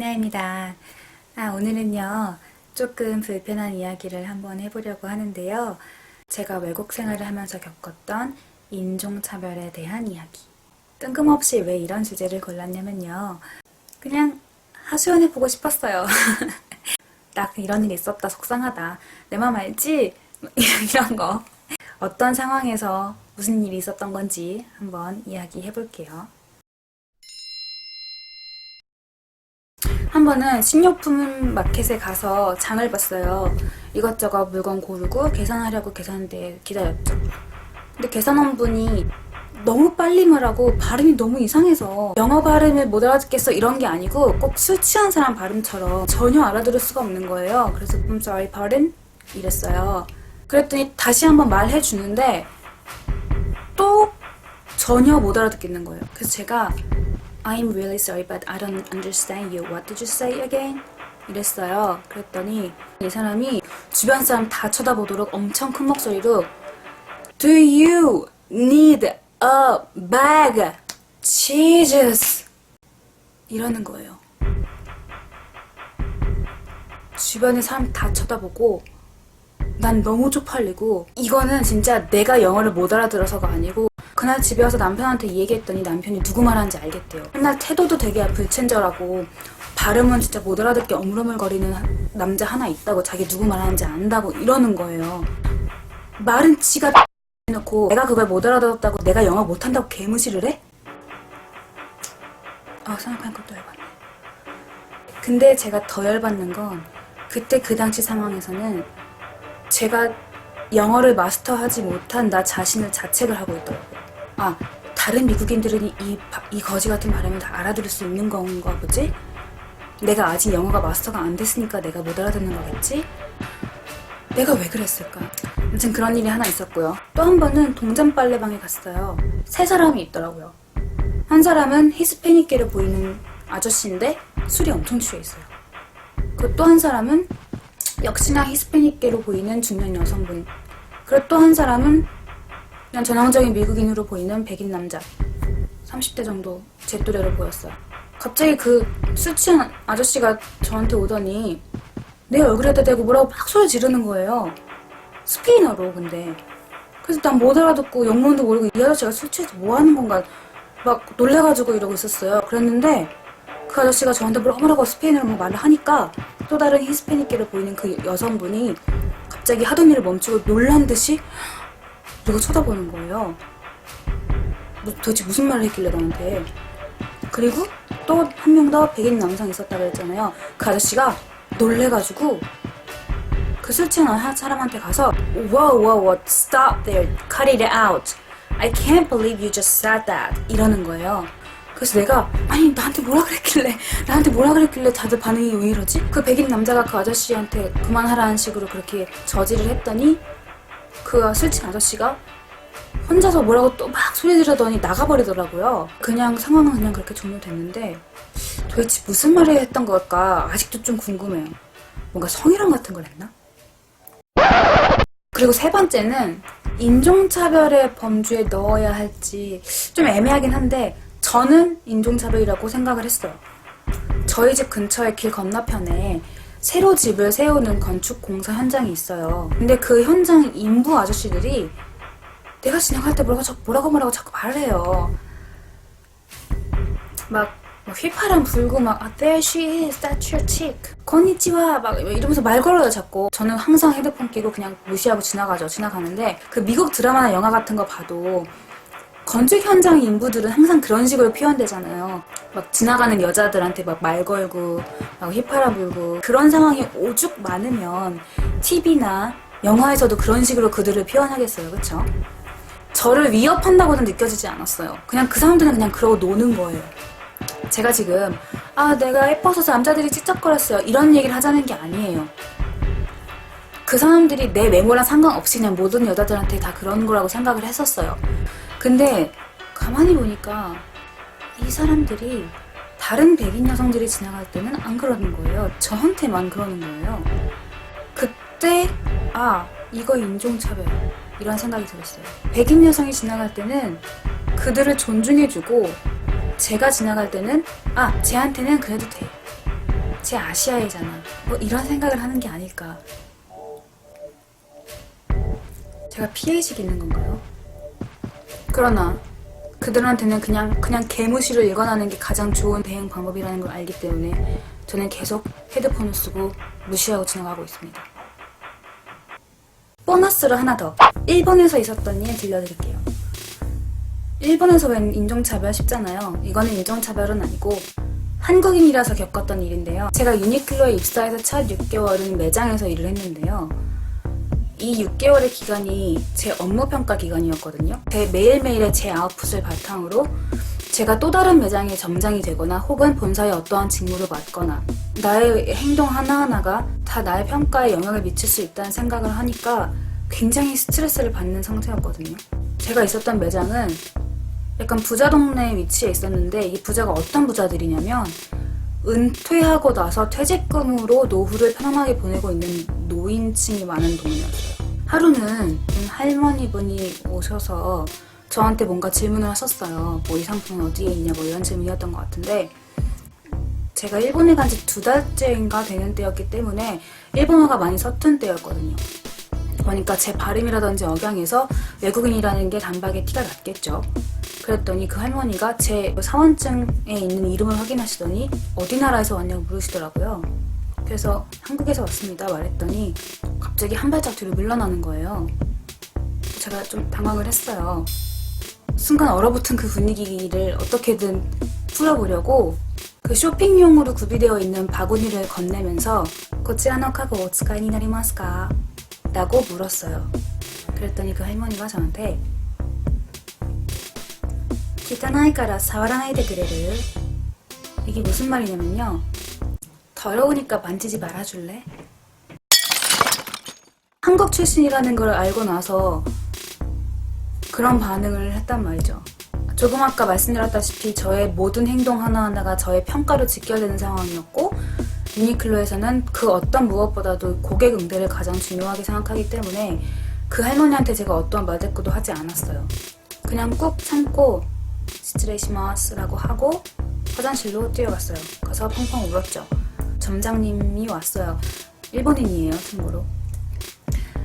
이나입니다. 아, 오늘은요, 조금 불편한 이야기를 한번 해보려고 하는데요. 제가 외국 생활을 하면서 겪었던 인종차별에 대한 이야기. 뜬금없이 왜 이런 주제를 골랐냐면요. 그냥 하소연해보고 싶었어요. 나 이런 일이 있었다, 속상하다. 내 맘 알지? 이런 거. 어떤 상황에서 무슨 일이 있었던 건지 한번 이야기해볼게요. 한 번은 식료품 마켓에 가서 장을 봤어요. 이것저것 물건 고르고 계산하려고 계산대에 기다렸죠. 근데 계산원분이 너무 빨리 말하고 발음이 너무 이상해서 영어 발음을 못 알아듣겠어 이런 게 아니고 꼭 술 취한 사람 발음처럼 전혀 알아들을 수가 없는 거예요. 그래서 I'm sorry, pardon? 이랬어요. 그랬더니 다시 한번 말해 주는데 또 전혀 못 알아듣겠는 거예요. 그래서 제가 I'm really sorry, but I don't understand you. What did you say again? 이랬어요. 그랬더니 이 사람이 주변 사람 다 쳐다보도록 엄청 큰 목소리로 Do you need a bag? Jesus! 이러는 거예요. 주변에 사람 다 쳐다보고 난 너무 쪽팔리고 이거는 진짜 내가 영어를 못 알아들어서가 아니고 그날 집에 와서 남편한테 이 얘기했더니 남편이 누구 말하는지 알겠대요. 맨날 태도도 되게 불친절하고 발음은 진짜 못 알아듣게 어물어물거리는 하- 남자 하나 있다고 자기 누구 말하는지 안다고 이러는 거예요. 말은 지가 해놓고 내가 그걸 못 알아들었다고 내가 영어 못한다고 개무시를 해? 아 생각하니까 또 열받네. 근데 제가 더 열받는 건 그때 그 당시 상황에서는 제가 영어를 마스터하지 못한 나 자신을 자책을 하고 있더라고요. 아, 다른 미국인들은 이, 바- 이 거지 같은 발음을 다 알아들을 수 있는 건가 보지? 내가 아직 영어가 마스터가 안 됐으니까 내가 못 알아듣는 거겠지? 내가 왜 그랬을까? 아무튼 그런 일이 하나 있었고요. 또 한 번은 동전 빨래방에 갔어요. 세 사람이 있더라고요. 한 사람은 히스패닉계로 보이는 아저씨인데 술이 엄청 취해 있어요. 그 또 한 사람은 역시나 히스패닉계로 보이는 중년 여성분. 그리고 또 한 사람은 그냥 전형적인 미국인으로 보이는 백인 남자. 30대 정도 제 또래로 보였어요. 갑자기 그 술 취한 아저씨가 저한테 오더니 내 얼굴에다 대고 뭐라고 막 소리 지르는 거예요. 스페인어로 근데. 그래서 난 못 알아듣고 영문도 모르고 이 아저씨가 술 취해서 뭐 하는 건가 막 놀래가지고 이러고 있었어요. 그랬는데 그 아저씨가 저한테 뭐라고 스페인어로 막 말을 하니까 또 다른 히스패닉계로 보이는 그 여성분이 갑자기 하던 일을 멈추고 놀란 듯이 이러고 쳐다보는 거예요. 뭐 도대체 무슨 말을 했길래 나한테. 그리고 또 한 명 더 백인 남성 있었다고 했잖아요. 그 아저씨가 놀래가지고 그술 취한 한 사람한테 가서 Wow, wow, what? Stop there. Cut it out. I can't believe you just said that. 이러는 거예요. 그래서 내가 아니 나한테 뭐라 그랬길래 나한테 뭐라 그랬길래 다들 반응이 왜 이러지? 그 백인 남자가 그 아저씨한테 그만하라는 식으로 그렇게 저지를 했더니 그술 취한 아저씨가 혼자서 뭐라고 또 막 소리 지르더니 나가버리더라고요. 그냥 상황은 그냥 그렇게 종료됐는데 도대체 무슨 말을 했던 걸까 아직도 좀 궁금해요. 뭔가 성희롱 같은 걸 했나? 그리고 세 번째는 인종차별의 범주에 넣어야 할지 좀 애매하긴 한데 저는 인종차별이라고 생각을 했어요. 저희 집 근처에 길 건너편에 새로 집을 세우는 건축 공사 현장이 있어요. 근데 그 현장 인부 아저씨들이 내가 지나갈 때 뭐라고 뭐라고 뭐라고 자꾸 말을 해요. 막, 막 휘파람 불고 막 아, there she is, that's your chick. konnichiwa 막 이러면서 말 걸어요 자꾸. 저는 항상 헤드폰 끼고 그냥 무시하고 지나가죠. 지나가는데 그 미국 드라마나 영화 같은 거 봐도 건축 현장 인부들은 항상 그런 식으로 표현되잖아요. 막 지나가는 여자들한테 막 말 걸고 막 휘파람 불고 그런 상황이 오죽 많으면 TV나 영화에서도 그런 식으로 그들을 표현하겠어요. 그쵸? 저를 위협한다고는 느껴지지 않았어요. 그냥 그 사람들은 그냥 그러고 노는 거예요. 제가 지금 아 내가 예뻐서 남자들이 찝쩍거렸어요 이런 얘기를 하자는 게 아니에요. 그 사람들이 내 외모랑 상관없이 그냥 모든 여자들한테 다 그런 거라고 생각을 했었어요. 근데 가만히 보니까 이 사람들이 다른 백인 여성들이 지나갈 때는 안 그러는 거예요. 저한테만 그러는 거예요. 그때 아 이거 인종차별 이런 생각이 들었어요. 백인 여성이 지나갈 때는 그들을 존중해주고 제가 지나갈 때는 아 쟤한테는 그래도 돼 쟤 아시아이잖아. 뭐 이런 생각을 하는 게 아닐까. 제가 피해의식이 있는 건가요? 그러나 그들한테는 그냥 그냥 개무시를 일관하는 게 가장 좋은 대응 방법이라는 걸 알기 때문에 저는 계속 헤드폰을 쓰고 무시하고 지나가고 있습니다. 보너스를 하나 더. 일본에서 있었던 일 들려드릴게요. 일본에서 웬 인종차별 쉽잖아요. 이거는 인종차별은 아니고 한국인이라서 겪었던 일인데요. 제가 유니클로에 입사해서 첫 6개월은 매장에서 일을 했는데요. 이 6개월의 기간이 제 업무 평가 기간이었거든요. 제 매일매일의 제 아웃풋을 바탕으로 제가 또 다른 매장의 점장이 되거나 혹은 본사의 어떠한 직무를 맡거나 나의 행동 하나하나가 다 나의 평가에 영향을 미칠 수 있다는 생각을 하니까 굉장히 스트레스를 받는 상태였거든요. 제가 있었던 매장은 약간 부자 동네에 위치해 있었는데 이 부자가 어떤 부자들이냐면 은퇴하고 나서 퇴직금으로 노후를 편안하게 보내고 있는 노인층이 많은 동네였어요. 하루는 할머니 분이 오셔서 저한테 뭔가 질문을 하셨어요. 뭐 이 상품은 어디에 있냐 뭐 이런 질문이었던 것 같은데 제가 일본에 간 지 두 달째인가 되는 때였기 때문에 일본어가 많이 서툰 때였거든요. 그러니까 제 발음이라든지 억양에서 외국인이라는 게 단박에 티가 났겠죠. 그랬더니 그 할머니가 제 사원증에 있는 이름을 확인하시더니 어디 나라에서 왔냐고 물으시더라고요. 그래서 한국에서 왔습니다 말했더니 갑자기 한 발짝 뒤로 물러나는 거예요. 제가 좀 당황을 했어요. 순간 얼어붙은 그 분위기를 어떻게든 풀어보려고 그 쇼핑용으로 구비되어 있는 바구니를 건네면서 고치라노카고 오츠카이 나리마스까? 라고 물었어요. 그랬더니 그 할머니가 저한테 汚いから触らないでくれる 이게 무슨 말이냐면요. 더러우니까 만지지 말아줄래? 한국 출신이라는 걸 알고 나서 그런 반응을 했단 말이죠. 조금 아까 말씀드렸다시피 저의 모든 행동 하나하나가 저의 평가로 직결되는 상황이었고 유니클로에서는 그 어떤 무엇보다도 고객 응대를 가장 중요하게 생각하기 때문에 그 할머니한테 제가 어떠한 말대꾸도 하지 않았어요. 그냥 꾹 참고 스트레시마스라고 하고 화장실로 뛰어갔어요. 가서 펑펑 울었죠. 점장님이 왔어요. 일본인이에요, 참고로.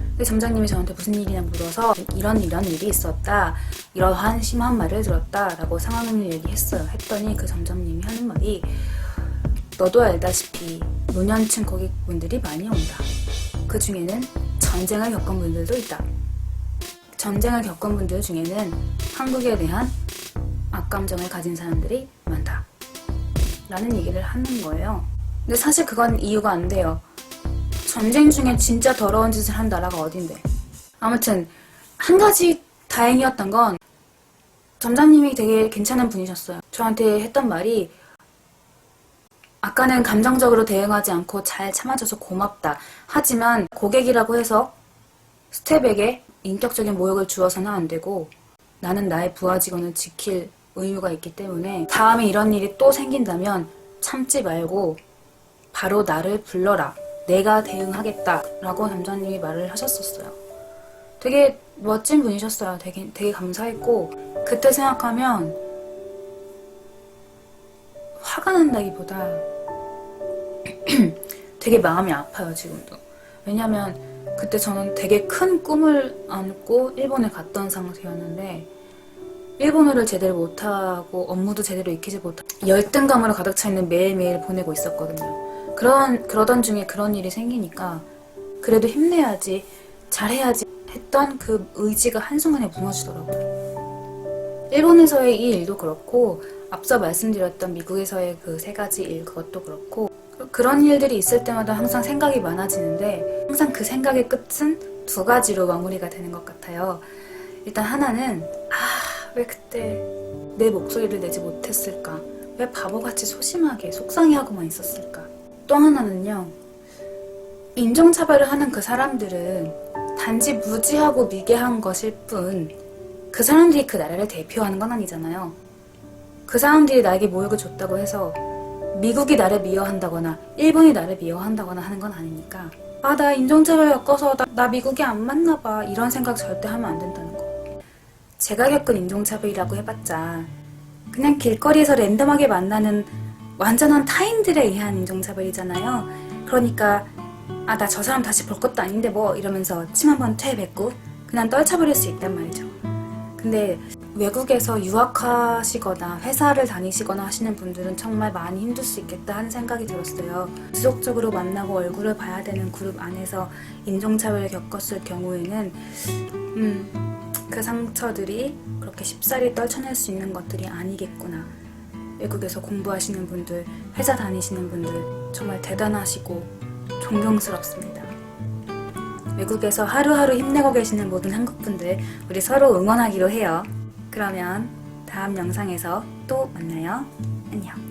근데 점장님이 저한테 무슨 일이냐 물어서 이런 이런 일이 있었다. 이러한 심한 말을 들었다라고 상황을 얘기했어요. 했더니 그 점장님이 하는 말이 너도 알다시피 노년층 고객분들이 많이 온다. 그 중에는 전쟁을 겪은 분들도 있다. 전쟁을 겪은 분들 중에는 한국에 대한 악감정을 가진 사람들이 많다. 라는 얘기를 하는 거예요. 근데 사실 그건 이유가 안 돼요. 전쟁 중에 진짜 더러운 짓을 한 나라가 어딘데. 아무튼, 한 가지 다행이었던 건, 점장님이 되게 괜찮은 분이셨어요. 저한테 했던 말이, 아까는 감정적으로 대응하지 않고 잘 참아줘서 고맙다. 하지만 고객이라고 해서 스텝에게 인격적인 모욕을 주어서는 안 되고, 나는 나의 부하 직원을 지킬 의무가 있기 때문에 다음에 이런 일이 또 생긴다면 참지 말고 바로 나를 불러라. 내가 대응하겠다. 라고 점장님이 말을 하셨었어요. 되게 멋진 분이셨어요. 되게, 되게 감사했고, 그때 생각하면 화가 난다기보다 되게 마음이 아파요, 지금도. 왜냐면 그때 저는 되게 큰 꿈을 안고 일본에 갔던 상태였는데, 일본어를 제대로 못하고 업무도 제대로 익히지 못하고 열등감으로 가득 차 있는 매일매일 보내고 있었거든요. 그런 그러던 중에 그런 일이 생기니까 그래도 힘내야지 잘해야지 했던 그 의지가 한순간에 무너지더라고요. 일본에서의 이 일도 그렇고 앞서 말씀드렸던 미국에서의 그 세 가지 일 그것도 그렇고 그런 일들이 있을 때마다 항상 생각이 많아지는데 항상 그 생각의 끝은 두 가지로 마무리가 되는 것 같아요. 일단 하나는 아 왜 그때 내 목소리를 내지 못했을까? 왜 바보같이 소심하게 속상해하고만 있었을까? 또 하나는요. 인종차별을 하는 그 사람들은 단지 무지하고 미개한 것일 뿐 그 사람들이 그 나라를 대표하는 건 아니잖아요. 그 사람들이 나에게 모욕을 줬다고 해서 미국이 나를 미워한다거나 일본이 나를 미워한다거나 하는 건 아니니까 아 나 인종차별 겪어서 나, 나 미국이 안 맞나 봐 이런 생각 절대 하면 안 된다는 거. 제가 겪은 인종차별이라고 해봤자 그냥 길거리에서 랜덤하게 만나는 완전한 타인들에 의한 인종차별이잖아요. 그러니까 아 나 저 사람 다시 볼 것도 아닌데 뭐 이러면서 침 한번 퇴뱉고 그냥 떨쳐버릴 수 있단 말이죠. 근데 외국에서 유학하시거나 회사를 다니시거나 하시는 분들은 정말 많이 힘들 수 있겠다 하는 생각이 들었어요. 지속적으로 만나고 얼굴을 봐야 되는 그룹 안에서 인종차별을 겪었을 경우에는 음, 그 상처들이 그렇게 쉽사리 떨쳐낼 수 있는 것들이 아니겠구나. 외국에서 공부하시는 분들, 회사 다니시는 분들 정말 대단하시고 존경스럽습니다. 외국에서 하루하루 힘내고 계시는 모든 한국분들 우리 서로 응원하기로 해요. 그러면 다음 영상에서 또 만나요. 안녕.